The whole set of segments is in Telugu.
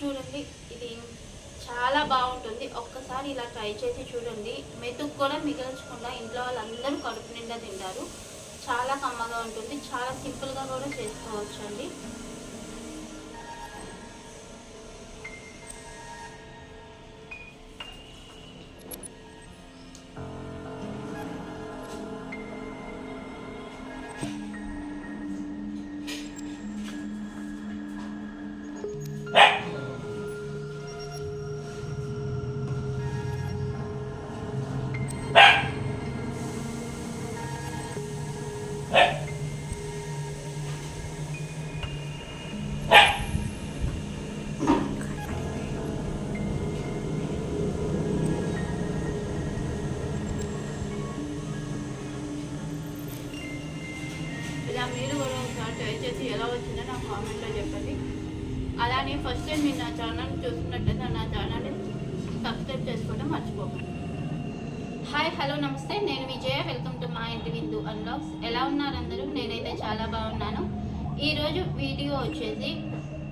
చూడండి ఇది చాలా బాగుంటుంది. ఒక్కసారి ఇలా ట్రై చేసి చూడండి. మెతుకు కూడా మిగల్చకుండా ఇంట్లో వాళ్ళందరూ కడుపు నిండా తింటారు. చాలా కమ్మగా ఉంటుంది. చాలా సింపుల్గా కూడా చేసుకోవచ్చు అండి ఇలా మీరు కూడా ఒకసారి ట్రై చేసి ఎలా వచ్చిందో నాకు కామెంట్లో చెప్పండి. అలానే ఫస్ట్ టైం మీరు నా ఛానల్ చూస్తున్నట్టయితే నా ఛానల్ని సబ్స్క్రైబ్ చేసుకోవడం మర్చిపోకండి. హాయ్ హలో నమస్తే. నేను విజయ. వెల్కమ్ టు మా ఇంటి విందు అన్లాక్స్ ఎలా ఉన్నారు అందరూ? నేనైతే చాలా బాగున్నాను. ఈరోజు వీడియో వచ్చేసి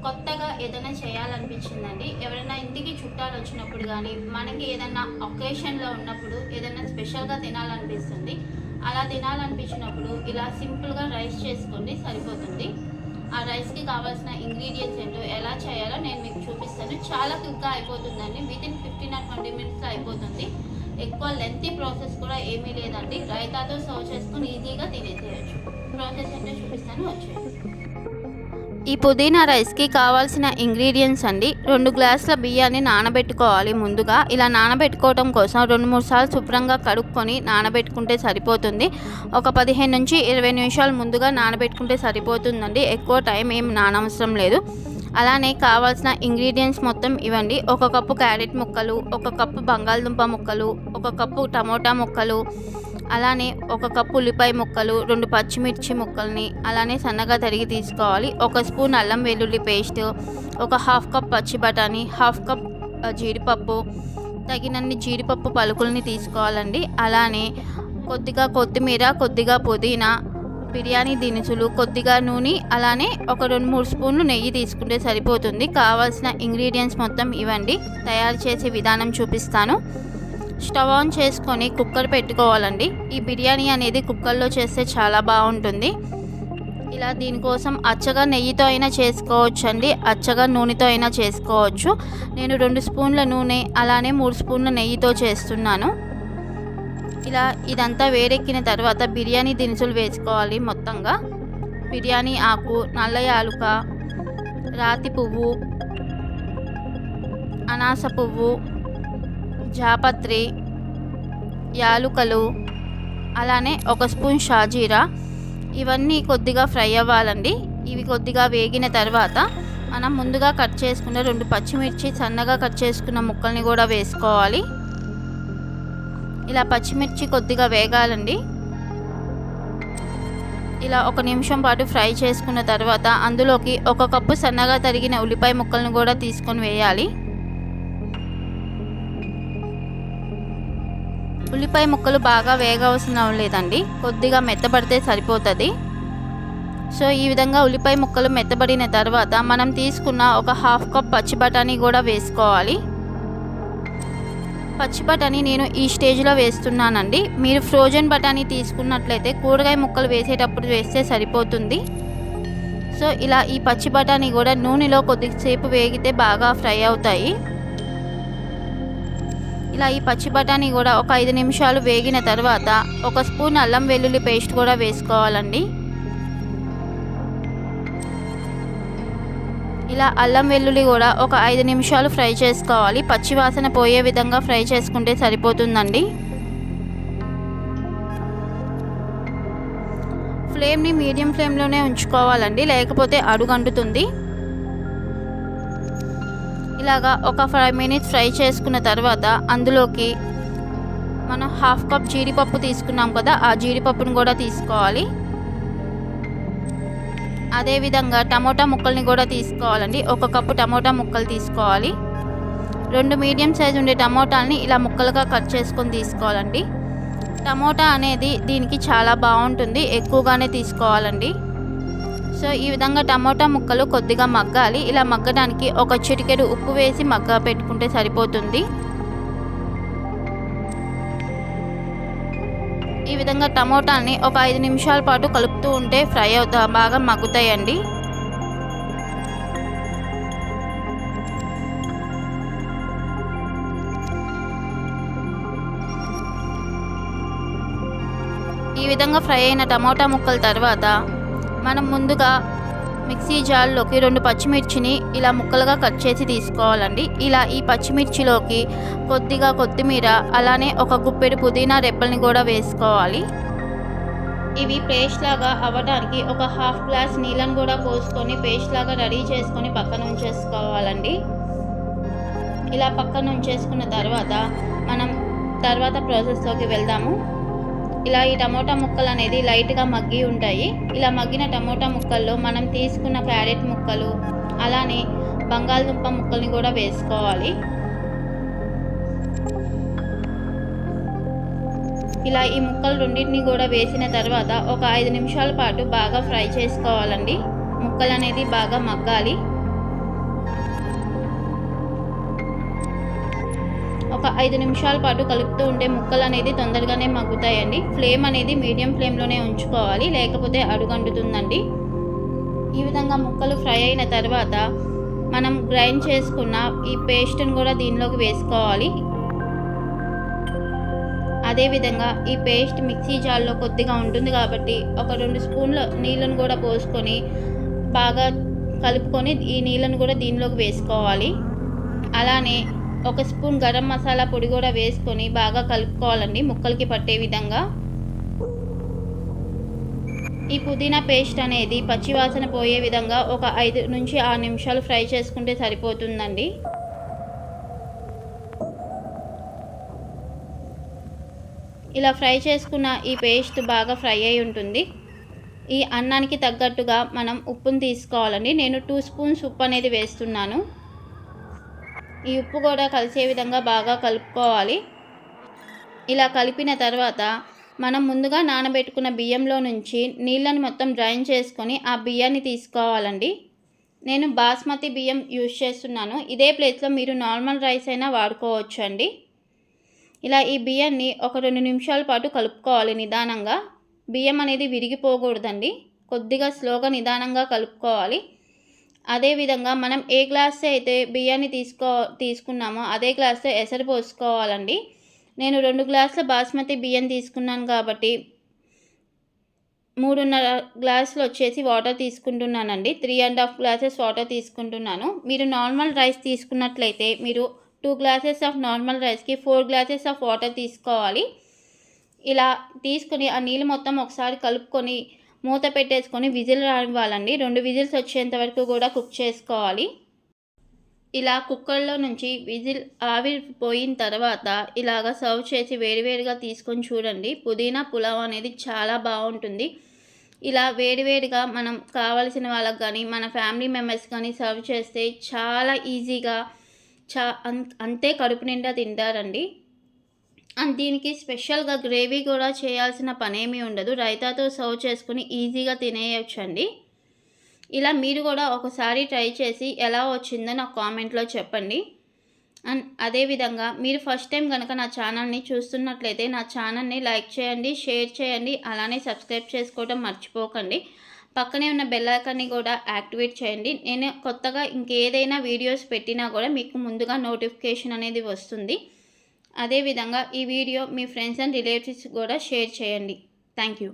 కొత్తగా ఏదైనా చేయాలనిపించిందండి. ఎవరైనా ఇంటికి చుట్టాలు వచ్చినప్పుడు కానీ మనకి ఏదైనా ఒకేషన్లో ఉన్నప్పుడు ఏదైనా స్పెషల్గా తినాలనిపిస్తుంది. అలా తినాలనిపించినప్పుడు ఇలా సింపుల్గా రైస్ చేసుకోండి సరిపోతుంది. ఆ రైస్కి కావాల్సిన ఇంగ్రీడియంట్స్ ఏంటో ఎలా చేయాలో నేను మీకు చూపిస్తాను. చాలా క్విక్గా అయిపోతుందండి. వితిన్ ఫిఫ్టీన్ ఆర్ ట్వంటీ మినిట్స్లో అయిపోతుంది. ఎక్కువ లెంతీ ప్రాసెస్ కూడా ఏమీ లేదండి. రైతాతో సర్వ్ చేసుకొని ఈజీగా తినేసేయచ్చు. ప్రాసెస్ ఏంటో చూపిస్తాను. వచ్చేయండి. ఈ పుదీనా రైస్కి కావాల్సిన ఇంగ్రీడియంట్స్ అండి. రెండు గ్లాసుల బియ్యాన్ని నానబెట్టుకోవాలి ముందుగా. ఇలా నానబెట్టుకోవడం కోసం రెండు మూడు సార్లు శుభ్రంగా కడుక్కొని నానబెట్టుకుంటే సరిపోతుంది. ఒక పదిహేను నుంచి ఇరవై నిమిషాలు ముందుగా నానబెట్టుకుంటే సరిపోతుందండి. ఎక్కువ టైం ఏం నానవసరం లేదు. అలానే కావాల్సిన ఇంగ్రీడియంట్స్ మొత్తం ఇవ్వండి. ఒక కప్పు క్యారెట్ ముక్కలు ఒక కప్పు బంగాళదుంప ముక్కలు ఒక కప్పు టమోటా ముక్కలు అలానే ఒక కప్పు ఉల్లిపాయ ముక్కలు రెండు పచ్చిమిర్చి ముక్కల్ని అలానే సన్నగా తరిగి తీసుకోవాలి. ఒక స్పూన్ అల్లం వెల్లుల్లి పేస్ట్ ఒక హాఫ్ కప్ పచ్చి బఠానీ హాఫ్ కప్ జీడిపప్పు తగినన్ని జీడిపప్పు పలుకుల్ని తీసుకోవాలండి. అలానే కొద్దిగా కొత్తిమీర కొద్దిగా పుదీనా బిర్యానీ దినుసులు కొద్దిగా నూనె అలానే ఒక రెండు మూడు స్పూన్లు నెయ్యి తీసుకుంటే సరిపోతుంది. కావాల్సిన ఇంగ్రీడియంట్స్ మొత్తం ఇవ్వండి. తయారు చేసే విధానం చూపిస్తాను. స్టవ్ ఆన్ చేసుకొని కుక్కర్ పెట్టుకోవాలండి. ఈ బిర్యానీ అనేది కుక్కర్లో చేస్తే చాలా బాగుంటుంది. ఇలా దీనికోసం అచ్చగా నెయ్యితో అయినా చేసుకోవచ్చు అండి అచ్చగా నూనెతో అయినా చేసుకోవచ్చు. నేను రెండు స్పూన్ల నూనె అలానే మూడు స్పూన్ల నెయ్యితో చేస్తున్నాను. ఇలా ఇదంతా వేడెక్కిన తర్వాత బిర్యానీ దినుసులు వేసుకోవాలి మొత్తంగా. బిర్యానీ ఆకు నల్ల యాలుక రాతి పువ్వు అనాస పువ్వు జాపత్రి యాలుకలు అలానే ఒక స్పూన్ షాజీరా. ఇవన్నీ కొద్దిగా ఫ్రై అవ్వాలండి. ఇవి కొద్దిగా వేగిన తర్వాత మనం ముందుగా కట్ చేసుకున్న రెండు పచ్చిమిర్చి సన్నగా కట్ చేసుకున్న ముక్కల్ని కూడా వేసుకోవాలి. ఇలా పచ్చిమిర్చి కొద్దిగా వేగాలండి. ఇలా ఒక నిమిషం పాటు ఫ్రై చేసుకున్న తర్వాత అందులోకి ఒక కప్పు సన్నగా తరిగిన ఉల్లిపాయ ముక్కలను కూడా తీసుకొని వేయాలి. ఉల్లిపాయ ముక్కలు బాగా వేగవసరం లేదండి కొద్దిగా మెత్తబడితే సరిపోతుంది. సో ఈ విధంగా ఉల్లిపాయ ముక్కలు మెత్తబడిన తర్వాత మనం తీసుకున్న ఒక హాఫ్ కప్ పచ్చి బఠానీ కూడా వేసుకోవాలి. పచ్చి బఠానీ నేను ఈ స్టేజ్లో వేస్తున్నానండి. మీరు ఫ్రోజన్ బఠానీ తీసుకున్నట్లయితే కూరగాయ ముక్కలు వేసేటప్పుడు వేస్తే సరిపోతుంది. సో ఇలా ఈ పచ్చి బఠానీ కూడా నూనెలో కొద్దిసేపు వేగితే బాగా ఫ్రై అవుతాయి. ఇలా ఈ పచ్చి బఠానీ కూడా ఒక ఐదు నిమిషాలు వేగిన తర్వాత ఒక స్పూన్ అల్లం వెల్లుల్లి పేస్ట్ కూడా వేసుకోవాలండి. ఇలా అల్లం వెల్లుల్లి కూడా ఒక ఐదు నిమిషాలు ఫ్రై చేసుకోవాలి. పచ్చి వాసన పోయే విధంగా ఫ్రై చేసుకుంటే సరిపోతుందండి. ఫ్లేమ్ని మీడియం ఫ్లేమ్లోనే ఉంచుకోవాలండి. లేకపోతే అడుగంటుతుంది. ఇలాగా ఒక ఫైవ్ మినిట్స్ ఫ్రై చేసుకున్న తర్వాత అందులోకి మనం హాఫ్ కప్ జీడిపప్పు తీసుకున్నాం కదా ఆ జీడిపప్పును కూడా తీసుకోవాలి. అదేవిధంగా టమోటా ముక్కల్ని కూడా తీసుకోవాలండి. ఒక కప్పు టమోటా ముక్కలు తీసుకోవాలి. రెండు మీడియం సైజ్ ఉండే టమోటాలని ఇలా ముక్కలుగా కట్ చేసుకొని తీసుకోవాలండి. టమోటా అనేది దీనికి చాలా బాగుంటుంది ఎక్కువగానే తీసుకోవాలండి. సో ఈ విధంగా టమోటా ముక్కలు కొద్దిగా మగ్గాలి. ఇలా మగ్గడానికి ఒక చిటికెడు ఉప్పు వేసి మగ్గ పెట్టుకుంటే సరిపోతుంది. ఈ విధంగా టమోటాని ఒక ఐదు నిమిషాల పాటు కలుపుతూ ఉంటే ఫ్రై అవుతా బాగా మగ్గుతాయండి. ఈ విధంగా ఫ్రై అయిన టమోటా ముక్కల తర్వాత మనం ముందుగా మిక్సీ జార్లోకి రెండు పచ్చిమిర్చిని ఇలా ముక్కలుగా కట్ చేసి తీసుకోవాలండి. ఇలా ఈ పచ్చిమిర్చిలోకి కొద్దిగా కొత్తిమీర అలానే ఒక గుప్పెడు పుదీనా రెబ్బల్ని కూడా వేసుకోవాలి. ఇవి పేస్ట్ లాగా అవ్వడానికి ఒక హాఫ్ గ్లాస్ నీళ్ళని కూడా పోసుకొని పేస్ట్ లాగా రెడీ చేసుకొని పక్కన ఉంచేసుకోవాలండి. ఇలా పక్కన ఉంచేసుకున్న తర్వాత మనం తర్వాత ప్రాసెస్లోకి వెళ్దాము. ఇలా ఈ టమోటా ముక్కలు అనేది లైట్గా మగ్గి ఉంటాయి. ఇలా మగ్గిన టమోటా ముక్కల్లో మనం తీసుకున్న క్యారెట్ ముక్కలు అలానే బంగాళదుంప ముక్కల్ని కూడా వేసుకోవాలి. ఇలా ఈ ముక్కలు రెండింటిని కూడా వేసిన తర్వాత ఒక ఐదు నిమిషాల పాటు బాగా ఫ్రై చేసుకోవాలండి. ముక్కలు అనేది బాగా మగ్గాలి. ఐదు నిమిషాల పాటు కలుపుతూ ఉంటే ముక్కలు అనేది తొందరగానే మగ్గుతాయండి. ఫ్లేమ్ అనేది మీడియం ఫ్లేమ్లోనే ఉంచుకోవాలి. లేకపోతే అడుగంటుతుందండి. ఈ విధంగా ముక్కలు ఫ్రై అయిన తర్వాత మనం గ్రైండ్ చేసుకున్న ఈ పేస్ట్ని కూడా దీనిలోకి వేసుకోవాలి. అదేవిధంగా ఈ పేస్ట్ మిక్సీ జార్లో కొద్దిగా ఉంటుంది కాబట్టి ఒక రెండు స్పూన్ల నీళ్ళను కూడా పోసుకొని బాగా కలుపుకొని ఈ నీళ్ళను కూడా దీనిలోకి వేసుకోవాలి. అలానే ఒక స్పూన్ గరం మసాలా పొడి కూడా వేసుకొని బాగా కలుపుకోవాలండి. ముక్కలకి పట్టే విధంగా. ఈ పుదీనా పేస్ట్ అనేది పచ్చివాసన పోయే విధంగా ఒక ఐదు నుంచి ఆరు నిమిషాలు ఫ్రై చేసుకుంటే సరిపోతుందండి. ఇలా ఫ్రై చేసుకున్న ఈ పేస్ట్ బాగా ఫ్రై అయి ఉంటుంది. ఈ అన్నానికి తగ్గట్టుగా మనం ఉప్పును తీసుకోవాలండి. నేను టూ స్పూన్స్ ఉప్పు అనేది వేస్తున్నాను. ఈ ఉప్పు కూడా కలిసే విధంగా బాగా కలుపుకోవాలి. ఇలా కలిపిన తర్వాత మనం ముందుగా నానబెట్టుకున్న బియ్యంలో నుంచి నీళ్ళని మొత్తం డ్రైన్ చేసుకొని ఆ బియ్యాన్ని తీసుకోవాలండి. నేను బాస్మతి బియ్యం యూజ్ చేస్తున్నాను. ఇదే ప్లేస్లో మీరు నార్మల్ రైస్ అయినా వాడుకోవచ్చు అండి ఇలా ఈ బియ్యాన్ని ఒక రెండు నిమిషాల పాటు కలుపుకోవాలి నిదానంగా. బియ్యం అనేది విరిగిపోకూడదండి. కొద్దిగా స్లోగా నిదానంగా కలుపుకోవాలి. అదేవిధంగా మనం ఏ గ్లాస్ అయితే బియ్యాన్ని తీసుకో తీసుకున్నామో అదే గ్లాస్తో ఎసరు పోసుకోవాలండి. నేను రెండు గ్లాసుల బాస్మతి బియ్యం తీసుకున్నాను కాబట్టి మూడున్నర గ్లాసులు వచ్చేసి వాటర్ తీసుకుంటున్నానండి. Three and half glasses water తీసుకుంటున్నాను. మీరు నార్మల్ రైస్ తీసుకున్నట్లయితే మీరు టూ గ్లాసెస్ ఆఫ్ నార్మల్ రైస్కి ఫోర్ గ్లాసెస్ ఆఫ్ వాటర్ తీసుకోవాలి. ఇలా తీసుకొని ఆ నీళ్ళు మొత్తం ఒకసారి కలుపుకొని మూత పెట్టేసుకొని విజిల్ రావాలండి రెండు విజిల్స్ వచ్చేంత వరకు కూడా కుక్ చేసుకోవాలి. ఇలా కుక్కర్లో నుంచి విజిల్ ఆవిరిపోయిన తర్వాత ఇలాగ సర్వ్ చేసి వేడివేడిగా తీసుకొని చూడండి. పుదీనా పులావ్ అనేది చాలా బాగుంటుంది. ఇలా వేడివేడిగా మనం కావలసిన వాళ్ళకి కానీ మన ఫ్యామిలీ మెంబర్స్ కానీ సర్వ్ చేస్తే చాలా ఈజీగా చా అంతే కడుపు నిండా తింటారండి. అండ్ దీనికి స్పెషల్గా గ్రేవీ కూడా చేయాల్సిన పనేమీ ఉండదు. రైతాతో సర్వ్ చేసుకుని ఈజీగా తినేయచ్చండి. ఇలా మీరు కూడా ఒకసారి ట్రై చేసి ఎలా వచ్చిందో నాకు కామెంట్లో చెప్పండి. అండ్ అదేవిధంగా మీరు ఫస్ట్ టైం కనుక నా ఛానల్ని చూస్తున్నట్లయితే నా ఛానల్ని లైక్ చేయండి షేర్ చేయండి అలానే సబ్స్క్రైబ్ చేసుకోవడం మర్చిపోకండి. పక్కనే ఉన్న బెల్లైకాన్ని కూడా యాక్టివేట్ చేయండి. నేను కొత్తగా ఇంకేదైనా వీడియోస్ పెట్టినా కూడా మీకు ముందుగా నోటిఫికేషన్ అనేది వస్తుంది. అదేవిధంగా ఈ వీడియో మీ ఫ్రెండ్స్ అండ్ రిలేటివ్స్ కూడా షేర్ చేయండి. Thank you.